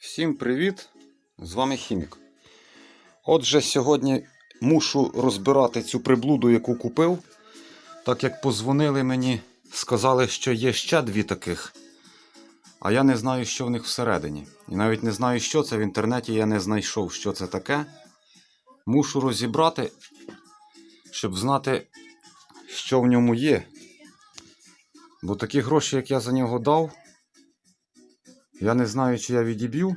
Всім привіт! З вами Хімік. Отже, сьогодні мушу розбирати цю приблуду, яку купив. Так як позвонили мені, сказали, що є ще дві таких. А я не знаю, що в них всередині. І навіть не знаю, що це в інтернеті я не знайшов, що це таке. Мушу розібрати, щоб знати, що в ньому є. Бо такі гроші, як я за нього дав, я не знаю, чи я відіб'ю.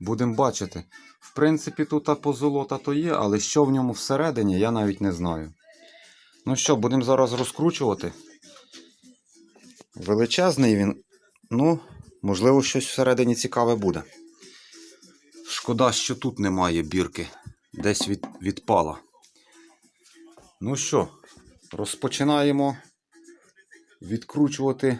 Будемо бачити. В принципі, тут позолота то є, але що в ньому всередині, я навіть не знаю. Ну що, будемо зараз розкручувати. Величезний він. Ну, можливо, щось всередині цікаве буде. Шкода, що тут немає бірки. Десь від, відпала. Ну що, розпочинаємо відкручувати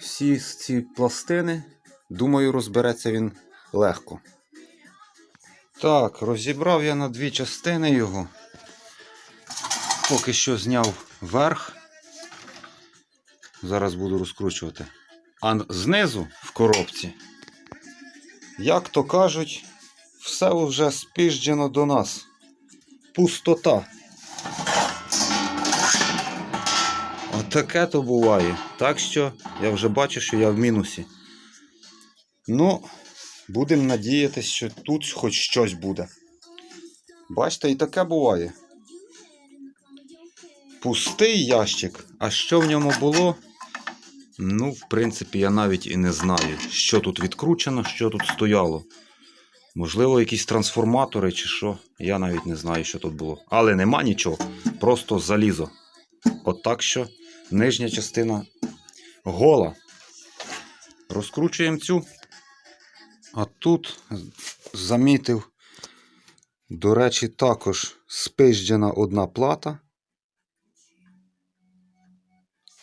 всі ці пластини. Думаю, розбереться він легко. Так, розібрав я на дві частини його. Поки що зняв верх. Зараз буду розкручувати. А знизу в коробці, як то кажуть, все вже спіжджено до нас. Пустота. Отаке то буває. Так що я вже бачу, що я в мінусі. Ну, будемо надіятися, що тут хоч щось буде. Бачите, і таке буває. Пустий ящик. А що в ньому було? Ну, в принципі, я навіть і не знаю, що тут відкручено, що тут стояло. Можливо, якісь трансформатори чи що. Я навіть не знаю, що тут було. Але нема нічого. Просто залізо. От так що нижня частина гола. Розкручуємо цю. А тут замітив, до речі, також спижджена одна плата.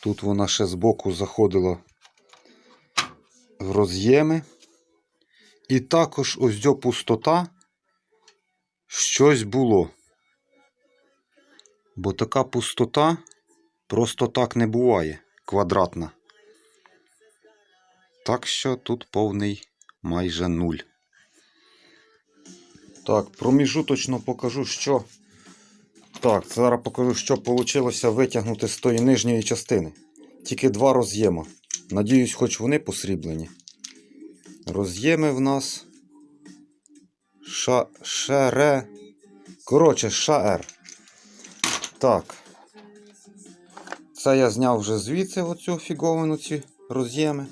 Тут вона ще збоку заходила в роз'єми. І також ось ця пустота щось було. Бо така пустота просто так не буває квадратна. Так що тут повний майже нуль. Так, проміжуточно покажу, що. Так, зараз покажу, що вийшло витягнути з тої нижньої частини. Тільки два роз'єма. Надіюсь, хоч вони посріблені. Роз'єми в нас. Ша... Шере. Коротше, шаер. Так. Це я зняв вже звідси оцю фіговину ці роз'єми.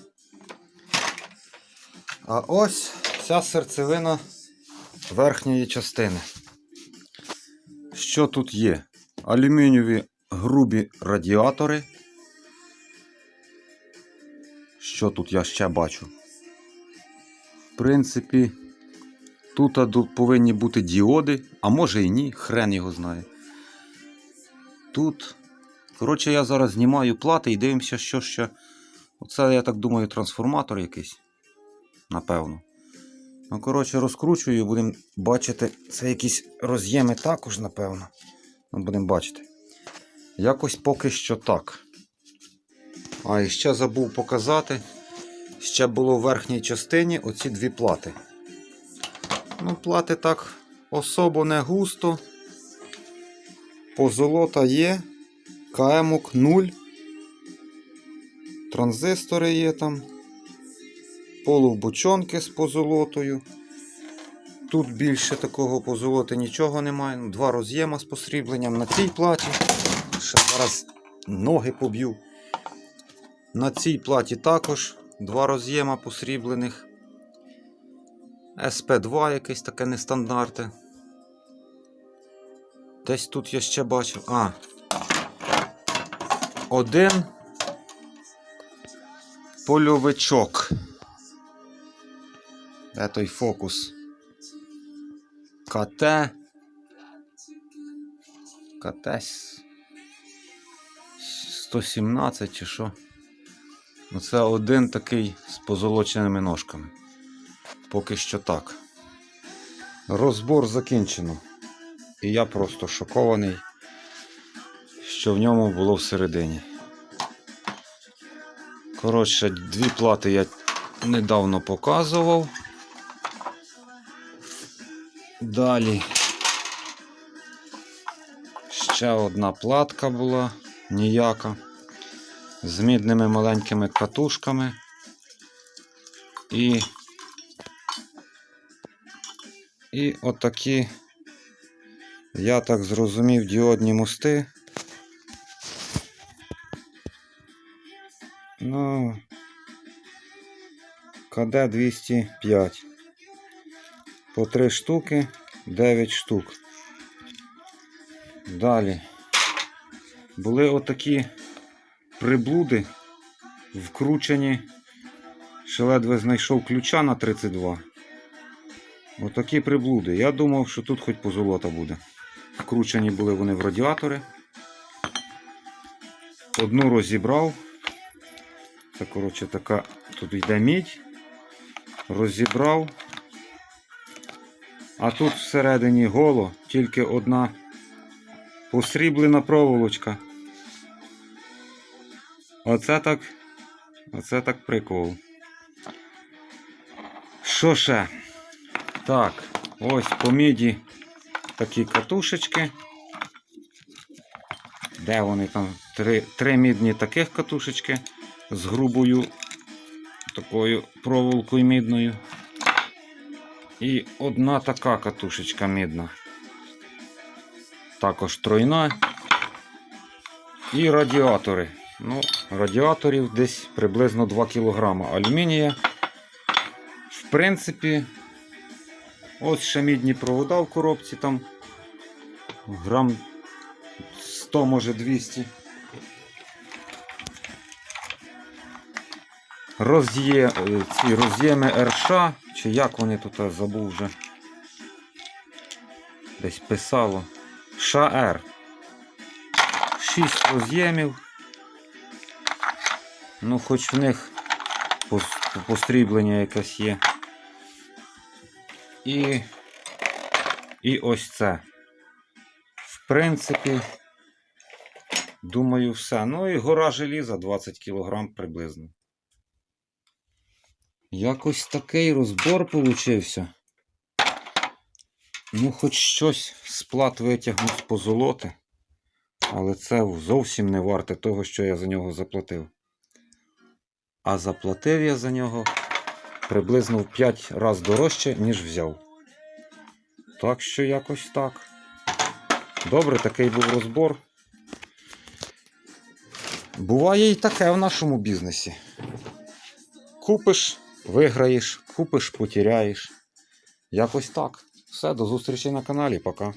А ось ця серцевина верхньої частини. Що тут є? Алюмінієві грубі радіатори. Що тут я ще бачу? В принципі, тут повинні бути діоди, а може і ні, хрен його знає. Тут. Коротше, я зараз знімаю плати і дивимося, що ще. Оце, я так думаю, трансформатор якийсь. Напевно. Ну, коротше, розкручую, будемо бачити. Це якісь роз'єми також, напевно. Ну, будемо бачити. Якось поки що так. А і ще забув показати. Ще було в верхній частині оці дві плати. Ну, плати так особо не густо. Позолота є. КМок 0. Транзистори є там. Полубочонки з позолотою. Тут більше такого позолоти нічого немає. Ну, Два роз'єма з посрібленням на цій платі. Ще зараз ноги поб'ю. На цій платі також два роз'єма посріблених. СП2 якесь таке нестандартне. Десь тут я ще бачив. А. Один польовичок. Де той фокус? КТ. КТ 117 чи що? Оце один такий з позолоченими ножками. Поки що так. Розбор закінчено. І я просто шокований, що в ньому було всередині. Коротше, дві плати я недавно показував. Далі ще одна платка була ніяка. З мідними маленькими катушками. І, і отакі, я так зрозумів, діодні мости. Ну, КД 205. По 3 штуки, 9 штук. Далі. Були отакі приблуди вкручені. Ще ледве знайшов ключа на 32. Отакі приблуди. Я думав, що тут хоч позолота буде. Вкручені були вони в радіатори. Одну розібрав. Це, коротше, така, тут йде мідь. Розібрав. А тут всередині голо тільки одна посріблена проволочка. Оце так. Оце так прикол. Що ще? Так, ось по міді такі катушечки. Де вони там? Три, три мідні таких катушечки з грубою такою проволокою мідною. І одна така катушечка мідна. Також тройна. І радіатори. Ну, радіаторів десь приблизно 2 кг алюмінія. В принципі, ось ще мідні провода в коробці там. Грам 100, може 200. Роз'є, е, ці роз'єми РШ, чи як вони тут забув вже. Десь писало. ШР. 6 роз'ємів. Ну, хоч в них постріблення якесь є. І, і ось це. В принципі, думаю, все. Ну і гора желіза 20 кг приблизно. Якось такий розбор получився. Ну, хоч щось з плат витягнув з позолоти. Але це зовсім не варте того, що я за нього заплатив. А заплатив я за нього приблизно в 5 разів дорожче, ніж взяв. Так що якось так. Добре, такий був розбор. Буває і таке в нашому бізнесі. Купиш, виграєш, купиш, потеряєш. Якось так. Все, до зустрічі на каналі. Пока.